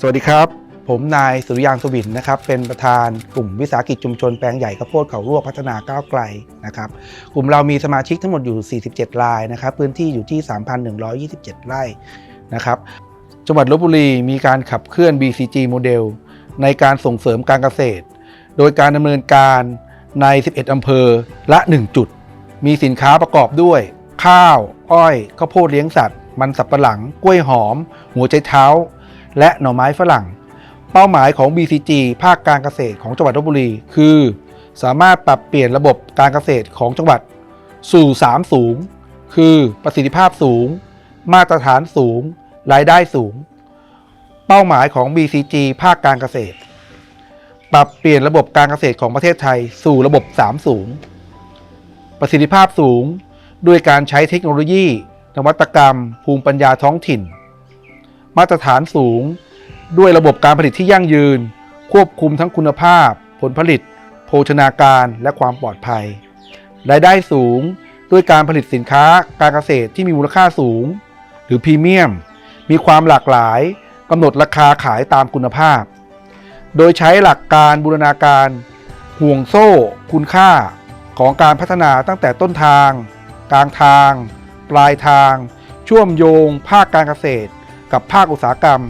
สวัสดีครับ ผมนายสุริยางสวินนะครับ เป็นประธานกลุ่มวิสาหกิจชุมชนแปลงใหญ่ข้าวโพดเขารวกพัฒนาก้าวไกลนะครับ กลุ่มเรามีสมาชิกทั้งหมดอยู่ 47 รายนะครับ พื้นที่อยู่ที่ 3,127 ไร่นะครับ จังหวัดลบบุรีมีการขับเคลื่อน BCG โมเดลในการส่งเสริมการเกษตร โดยการดำเนินการใน 11 อำเภอละ 1 จุด มีสินค้าประกอบด้วย ข้าว อ้อย ข้าวโพดเลี้ยงสัตว์ มันสับปะหลัง กล้วยหอม หัวใจเท้า และหน่อไม้ฝรั่ง เป้าหมายของ BCG ภาคการเกษตรของจังหวัดลบบุรี คือ สามารถปรับเปลี่ยนระบบการเกษตรของจังหวัด สู่ 3 สูง คือประสิทธิภาพสูง มาตรฐานสูง รายได้สูง เป้าหมายของ BCG ภาคการเกษตร ปรับเปลี่ยนระบบการเกษตรของประเทศไทย สู่ระบบ 3 สูง ประสิทธิภาพสูง ด้วยการใช้เทคโนโลยี นวัตกรรม ภูมิปัญญาท้องถิ่น มาตรฐานสูง ด้วยระบบการผลิตที่ยั่งยืน ควบคุมทั้งคุณภาพ ผลผลิต โภชนาการและความปลอดภัยรายได้สูงด้วยการผลิตสินค้าการเกษตรที่มีมูลค่าสูง หรือพรีเมียม มีความหลากหลายกำหนดราคาขายตามคุณภาพ โดยใช้หลักการบูรณาการห่วงโซ่ คุณค่าของการพัฒนาตั้งแต่ต้นทาง กลางทาง ปลายทางเชื่อมโยง ภาคการเกษตร กับภาคอุตสาหกรรม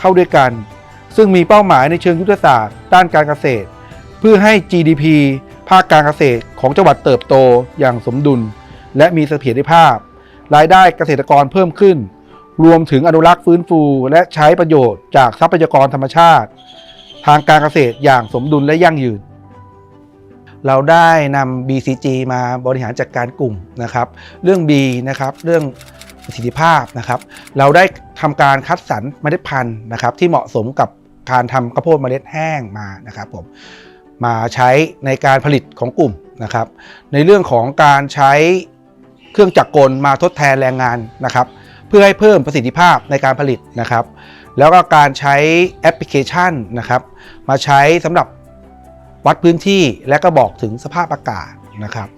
เข้าด้วยกัน ซึ่งมีเป้าหมายในเชิงยุทธศาสตร์ ด้านการเกษตร เพื่อให้ GDP ภาคการเกษตรของจังหวัดเติบโตอย่างสมดุล และมีเสถียรภาพ รายได้เกษตรกรเพิ่มขึ้น รวมถึงอนุรักษ์ฟื้นฟู และใช้ประโยชน์จากทรัพยากรธรรมชาติ ทางการเกษตรอย่างสมดุลและยั่งยืนเราได้นำ BCG มาบริหารจัดการกลุ่มนะครับ เรื่อง B นะครับ เรื่อง ประสิทธิภาพนะครับ เราได้ทำการคัดสรรเมล็ดพันธุ์นะครับ ที่เหมาะสมกับการทำข้าวโพดเมล็ดแห้งมานะครับผมมาใช้ในการผลิตของกลุ่มนะครับ ในเรื่องของการใช้เครื่องจักรกลมาทดแทนแรงงานนะครับ เพื่อให้เพิ่มประสิทธิภาพในการผลิตนะครับ แล้วก็การใช้แอปพลิเคชันนะครับ มาใช้สำหรับวัดพื้นที่และก็บอกถึงสภาพอากาศนะครับ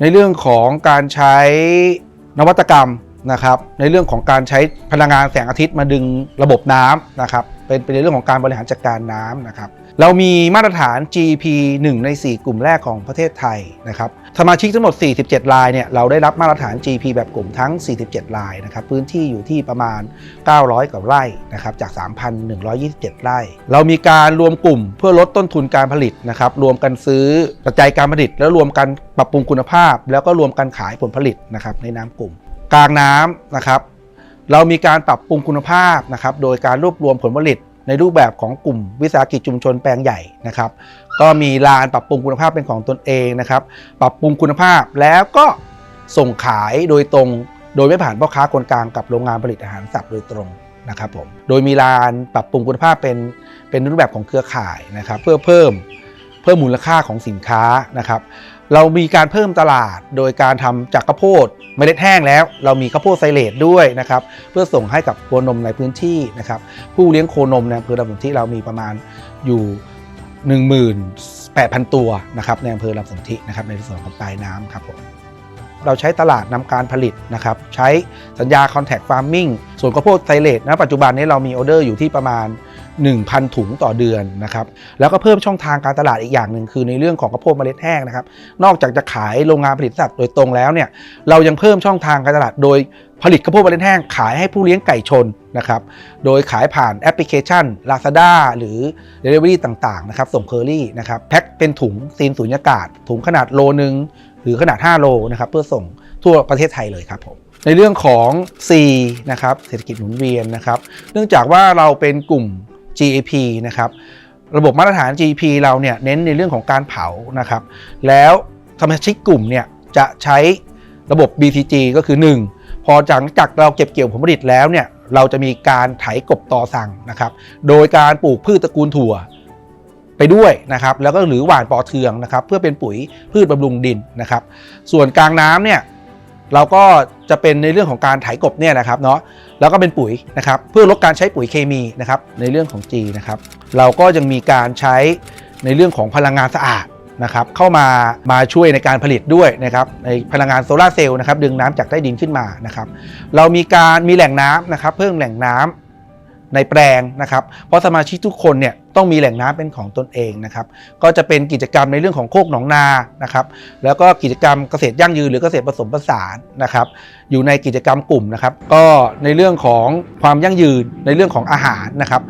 ในเรื่องของการใช้นวัตกรรม นะครับในเรื่องของการใช้พลังงานแสงอาทิตย์มาดึงระบบน้ำนะครับเป็นเป็นในเรื่องของการบริหารจัดการน้ำนะครับเรามีมาตรฐาน GP 1 ใน 4 กลุ่มแรกของประเทศไทยนะครับสมาชิกทั้งหมด 47 รายเนี่ยเราได้รับมาตรฐาน GP แบบกลุ่มทั้ง 47 รายนะครับพื้นที่อยู่ที่ประมาณ 900 กว่าไร่นะครับจาก 3,127 ไร่ เรามีการรวมกลุ่มเพื่อลดต้นทุนการผลิตนะครับรวมกันซื้อกระจายการผลิต แล้วรวมกันปรับปรุงคุณภาพ แล้วก็รวมกันขายผลผลิตนะครับในนามกลุ่ม กลางน้ำนะครับ เรามีการปรับปรุงคุณภาพนะครับ โดยการรวบรวมผลผลิตในรูปแบบของกลุ่มวิสาหกิจชุมชนแปลงใหญ่นะครับ ก็มีลานปรับปรุงคุณภาพเป็นของตนเองนะครับ ปรับปรุงคุณภาพแล้วก็ส่งขายโดยตรง โดยไม่ผ่านพ่อค้าคนกลางกับโรงงานผลิตอาหารสัตว์โดยตรงนะครับผม โดยมีลานปรับปรุงคุณภาพเป็นเป็นรูปแบบของเครือข่ายนะครับ เพื่อเพิ่มเพิ่มมูลค่าของสินค้านะครับเรามีการเพิ่มตลาดโดยการทำจากข้าวโพดเมล็ดแห้งแล้ว เรามีข้าวโพดไซเลตด้วยนะครับเพื่อส่งให้กับโคนมในพื้นที่นะครับผู้เลี้ยงโคนมในอำเภอลำสนธิเรามีประมาณอยู่ 18,000 ตัวนะครับในอำเภอลำสนธินะครับในส่วนของปลายน้ำครับผมเราใช้ตลาดนำการผลิตนะครับใช้สัญญา Contact Farming ส่วนข้าวโพดไซเลตนะปัจจุบันนี้เรามีออเดอร์อยู่ที่ประมาณ 1,000 ถุงต่อเดือนนะครับแล้วก็เพิ่มช่องทางการตลาดอีกอย่างหนึ่งคือในเรื่องของข้าวโพดเมล็ดแห้งนะครับนอกจากจะขายโรงงานผลิตสัตว์โดยตรงแล้วเนี่ยเรายังเพิ่มช่องทางการตลาดโดยผลิตข้าวโพดเมล็ดแห้งขายให้ผู้เลี้ยงไก่ชนนะครับโดยขายผ่านแอปพลิเคชัน Lazada หรือ Delivery ต่างๆนะครับส่งเคอรี่นะครับแพ็คเป็นถุงซีนสูญญากาศ ถุงขนาดโลนึงหรือขนาด 5 โลนะครับเพื่อส่งทั่วประเทศไทยเลยครับผมในเรื่องของ C นะครับเศรษฐกิจหมุนเวียนนะครับ เนื่องจากว่าเราเป็นกลุ่ม GAP นะครับระบบมาตรฐาน GP เราเนี่ยเน้นในเรื่องของการเผานะครับแล้วสมาชิกกลุ่มเนี่ยจะใช้ระบบ BTG ก็คือ 1 พอจากจากเราเก็บเกี่ยวผลผลิตแล้วเนี่ยเราจะมีการไถกบต่อสั่งนะครับ โดยการปลูกพืชตระกูลถั่วไปด้วยนะครับ แล้วก็หรือหว่านปอเทืองนะครับ เพื่อเป็นปุ๋ยพืชบำรุงดินนะครับ ส่วนกลางน้ำเนี่ย เราก็จะเป็นในเรื่องของการไถกบเนี่ยนะครับเนาะแล้วก็เป็นปุ๋ยนะครับเพื่อลดการใช้ปุ๋ยเคมีนะครับในเรื่องของ G นะครับเราก็ยังมีการใช้ในเรื่องของพลังงานสะอาดนะครับเข้ามามาช่วยในการผลิตด้วยนะครับในพลังงานโซลาร์เซลล์นะครับดึงน้ำจากใต้ดินขึ้นมานะครับเรามีการมีแหล่งน้ำนะครับเพิ่มแหล่งน้ำในแปลงนะครับเพราะสมาชิกทุกคนเนี่ย ต้องมีแหล่งน้ำเป็นของตนเองนะครับ ก็จะเป็นกิจกรรมในเรื่องของโคกหนองนานะครับ แล้วก็กิจกรรมเกษตรยั่งยืนหรือเกษตรผสมผสานนะครับ อยู่ในกิจกรรมกลุ่มนะครับ ก็ในเรื่องของความยั่งยืนในเรื่องของอาหารนะครับ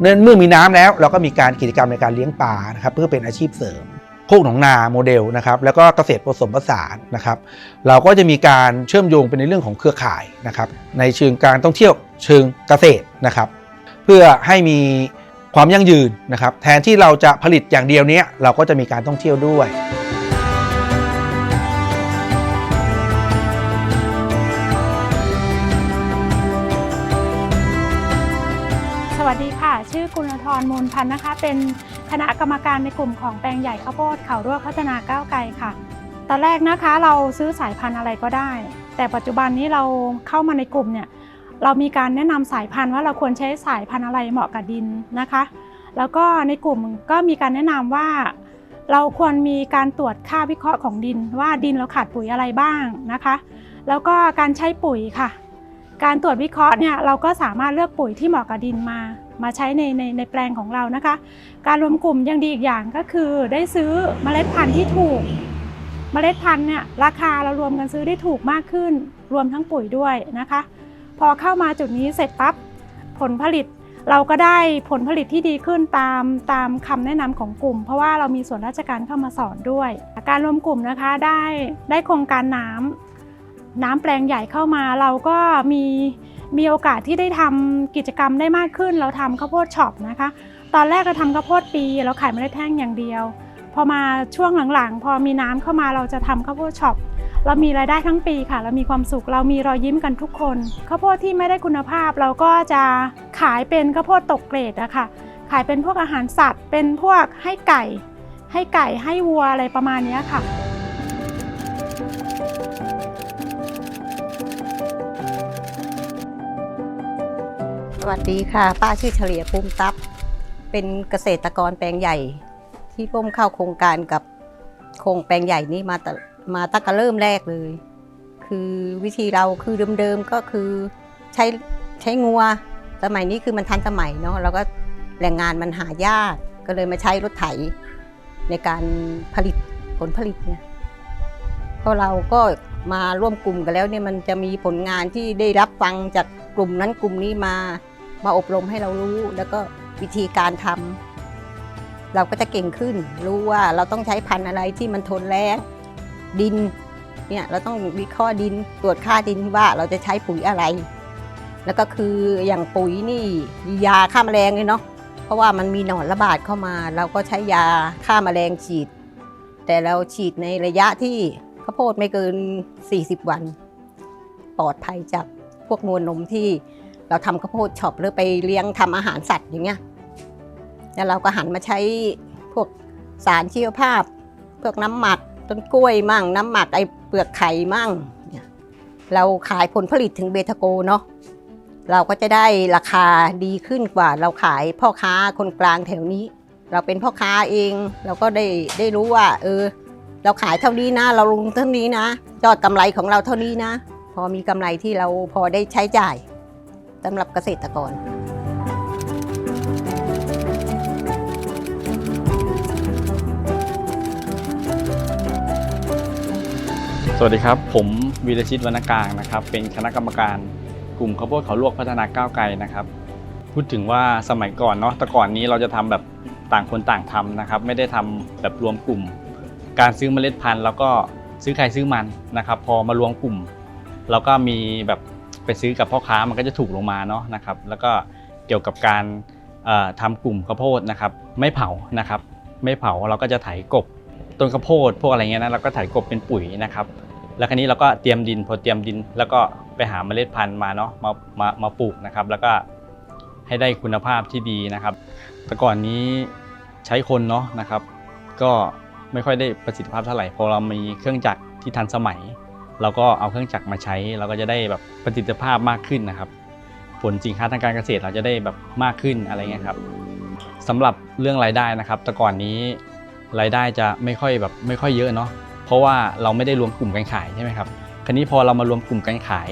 เนื่องเมื่อมีน้ำแล้วเราก็มีการกิจกรรมในการเลี้ยงปลานะครับ เพื่อเป็นอาชีพเสริมโคกหนองนาโมเดลนะครับแล้วก็เกษตรผสมผสานนะครับ เราก็จะมีการเชื่อมโยงเป็นในเรื่องของเครือข่ายนะครับ ในเชิงการท่องเที่ยวเชิงเกษตรนะครับ เพื่อให้มี ความยั่งยืนนะครับ แทนที่เราจะผลิตอย่างเดียวเนี้ยเราก็จะมีการท่องเที่ยวด้วยสวัสดีค่ะ ชื่อกุลธรมูลพันธ์นะคะ เป็นคณะกรรมการในกลุ่มของแปลงใหญ่ข้าวโพดเขารวกพัฒนาก้าวไกลค่ะ ตอนแรกนะคะเราซื้อสายพันธุ์อะไรก็ได้ แต่ปัจจุบันนี้เราเข้ามาในกลุ่มเนี่ย เรามีการแนะนำสายพันธุ์ว่าเราควรใช้สายพันธุ์อะไรเหมาะกับดินนะคะ แล้วก็ในกลุ่มก็มีการแนะนำว่า เราควรมีการตรวจค่าวิเคราะห์ของดิน ว่าดินเราขาดปุ๋ยอะไรบ้างนะคะ แล้วก็การใช้ปุ๋ยค่ะ การตรวจวิเคราะห์เนี่ยเราก็สามารถเลือกปุ๋ยที่เหมาะกับดินมา มาใช้ในในในแปลงของเรานะคะ การรวมกลุ่มยังดีอีกอย่างก็คือได้ซื้อเมล็ดพันธุ์ที่ถูกเมล็ดพันธุ์เนี่ยราคาเรารวมกันซื้อได้ถูกมากขึ้น รวมทั้งปุ๋ยด้วยนะคะ พอเข้ามาจุดนี้เสร็จปั๊บผลผลิตเราก็ได้ผลผลิตที่ดีขึ้นตามตามคำแนะนำของกลุ่ม เพราะว่าเรามีส่วนราชการเข้ามาสอนด้วย การรวมกลุ่มนะคะได้ได้โครงการน้ำน้ำแปลงใหญ่เข้ามา เราก็มีมีโอกาสที่ได้ทำกิจกรรมได้มากขึ้น เราทำข้าวโพดช็อปนะคะ ตอนแรกเราทำข้าวโพดปี เราขายเมล็ดแห้งอย่างเดียว พอมาช่วงหลังๆ พอมีน้ำเข้ามาเราจะทำข้าวโพดช็อป เรามีรายได้ทั้งปีค่ะ เรามีความสุข เรามีรอยยิ้มกันทุกคนข้าวโพดที่ไม่ได้คุณภาพเราก็จะขายเป็นข้าวโพดตกเกรดอะค่ะ ขายเป็นพวกอาหารสัตว์ เป็นพวกให้ไก่ ให้ไก่ให้วัวอะไรประมาณนี้ค่ะสวัสดีค่ะ ป้าชื่อเฉลียภูมิทรัพย์ เป็นเกษตรกรแปลงใหญ่ ที่ร่วมเข้าโครงการกับโครงแปลงใหญ่นี้มาต มาตั้งแต่เริ่มแรกเลย คือวิธีเราคือเดิมๆก็คือใช้ใช้งัว สมัยนี้คือมันทันสมัยเนาะแล้วก็แรงงานมันหายากก็เลยมาใช้รถไถในการผลิตผลผลิตเนี่ยเพราะเราก็มาร่วมกลุ่มกันแล้วเนี่ยมันจะมีผลงานที่ได้รับฟังจากกลุ่มนั้นกลุ่มนี้มามาอบรมให้เรารู้ แล้วก็วิธีการทำเราก็จะเก่งขึ้น รู้ว่าเราต้องใช้พันธุ์อะไรที่มันทนแรง ดินเนี่ยเราต้องวิเคราะห์ดินตรวจค่าดินว่าเราจะใช้ปุ๋ยอะไร แล้วก็คืออย่างปุ๋ยนี่ยาฆ่าแมลงเลยเนาะเพราะว่ามันมีหนอนระบาดเข้ามา เราก็ใช้ยาฆ่าแมลงฉีด แต่เราฉีดในระยะที่ข้าวโพดไม่เกิน 40 วัน ปลอดภัยจากพวกมวลนมที่เราทำข้าวโพดช็อปหรือไปเลี้ยงทำอาหารสัตว์อย่างเงี้ยแล้วเราก็หันมาใช้พวกสารชีวภาพพวกน้ำหมัก ต้นกล้วยมั่ง น้ำหมักไอเปลือกไข่มั่งเราขายผลผลิตถึงเบทาโกเนาะเราก็จะได้ราคาดีขึ้นกว่า เราขายพ่อค้าคนกลางแถวนี้ เราเป็นพ่อค้าเอง เราก็ได้ได้รู้ว่า เออ เราขายเท่านี้นะ เราลงเท่านี้นะยอดกำไรของเราเท่านี้นะ พอมีกำไรที่เราพอได้ใช้จ่ายสำหรับเกษตรกร สวัสดีครับ ผมวีรชิตวรรณกลางนะครับ เป็นคณะกรรมการกลุ่มข้าวโพดเขาลวกพัฒนาก้าวไกลนะครับ พูดถึงว่าสมัยก่อนเนาะแต่ก่อนนี้เราจะทำแบบต่างคนต่างทำนะครับ ไม่ได้ทำแบบรวมกลุ่ม การซื้อเมล็ดพันธุ์ แล้วก็ซื้อใครซื้อมันนะครับ พอมารวมกลุ่มเราก็มีแบบไปซื้อกับพ่อค้ามันก็จะถูกลงมาเนาะนะครับ แล้วก็เกี่ยวกับการเอ่อทำกลุ่มข้าวโพดนะครับ ไม่เผานะครับ ไม่เผาเราก็จะไถกบต้นข้าวโพดพวกอะไรเงี้ยนะเราก็ไถ่ายกบเป็นปุ๋ยนะครับ แล้วคราวนี้เราก็เตรียมดินพอเตรียมดิน แล้วก็ไปหาเมล็ดพันธุ์มาเนาะมามามาปลูกนะครับ แล้วก็ให้ได้คุณภาพที่ดีนะครับ แต่ก่อนนี้ใช้คนเนาะนะครับ ก็ไม่ค่อยได้ประสิทธิภาพเท่าไหร่พอเรามีเครื่องจักรที่ทันสมัย เราก็เอาเครื่องจักรมาใช้ เราก็จะได้แบบประสิทธิภาพมากขึ้นนะครับ ผลสินค้าทางการเกษตรเราจะได้แบบมากขึ้นอะไรเงี้ยครับสำหรับเรื่องรายได้นะครับ แต่ก่อนนี้รายได้จะไม่ค่อยแบบไม่ค่อยเยอะเนาะ เพราะว่าเราไม่ได้รวมกลุ่มการขายใช่ไหมครับคราวนี้พอเรามารวมกลุ่มการขาย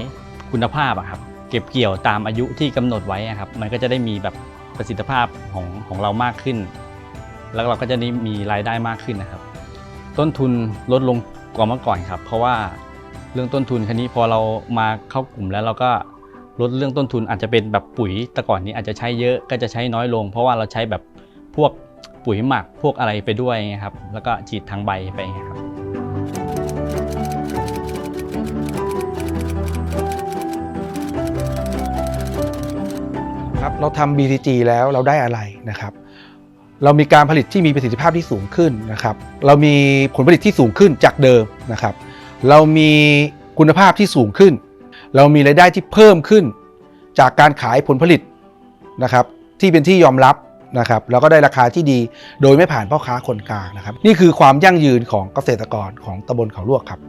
คุณภาพอะครับเก็บเกี่ยวตามอายุที่กำหนดไว้ครับมันก็จะได้มีแบบประสิทธิภาพของของเรามากขึ้น แล้วเราก็จะได้มีรายได้มากขึ้นนะครับ ต้นทุนลดลงกว่าเมื่อก่อนครับ เพราะว่าเรื่องต้นทุนคันนี้พอเรามาเข้ากลุ่มแล้วเราก็ลดเรื่องต้นทุนอาจจะเป็นแบบปุ๋ยแต่ก่อนนี้อาจจะใช้เยอะก็จะใช้น้อยลง เพราะว่าเราใช้แบบพวกปุ๋ยหมักพวกอะไรไปด้วยครับแล้วก็ฉีดทางใบไปครับ เราทำ BCG แล้วเราได้อะไรนะครับ เรามีการผลิตที่มีประสิทธิภาพที่สูงขึ้นนะครับ เรามีผลผลิตที่สูงขึ้นจากเดิมนะครับ เรามีคุณภาพที่สูงขึ้น เรามีรายได้ที่เพิ่มขึ้น จากการขายผลผลิตนะครับ ที่เป็นที่ยอมรับนะครับแล้วก็ได้ราคาที่ดีโดยไม่ผ่านพ่อค้าคนกลางนะครับ นี่คือความยั่งยืนของเกษตรกรของตำบลเขาลวกครับ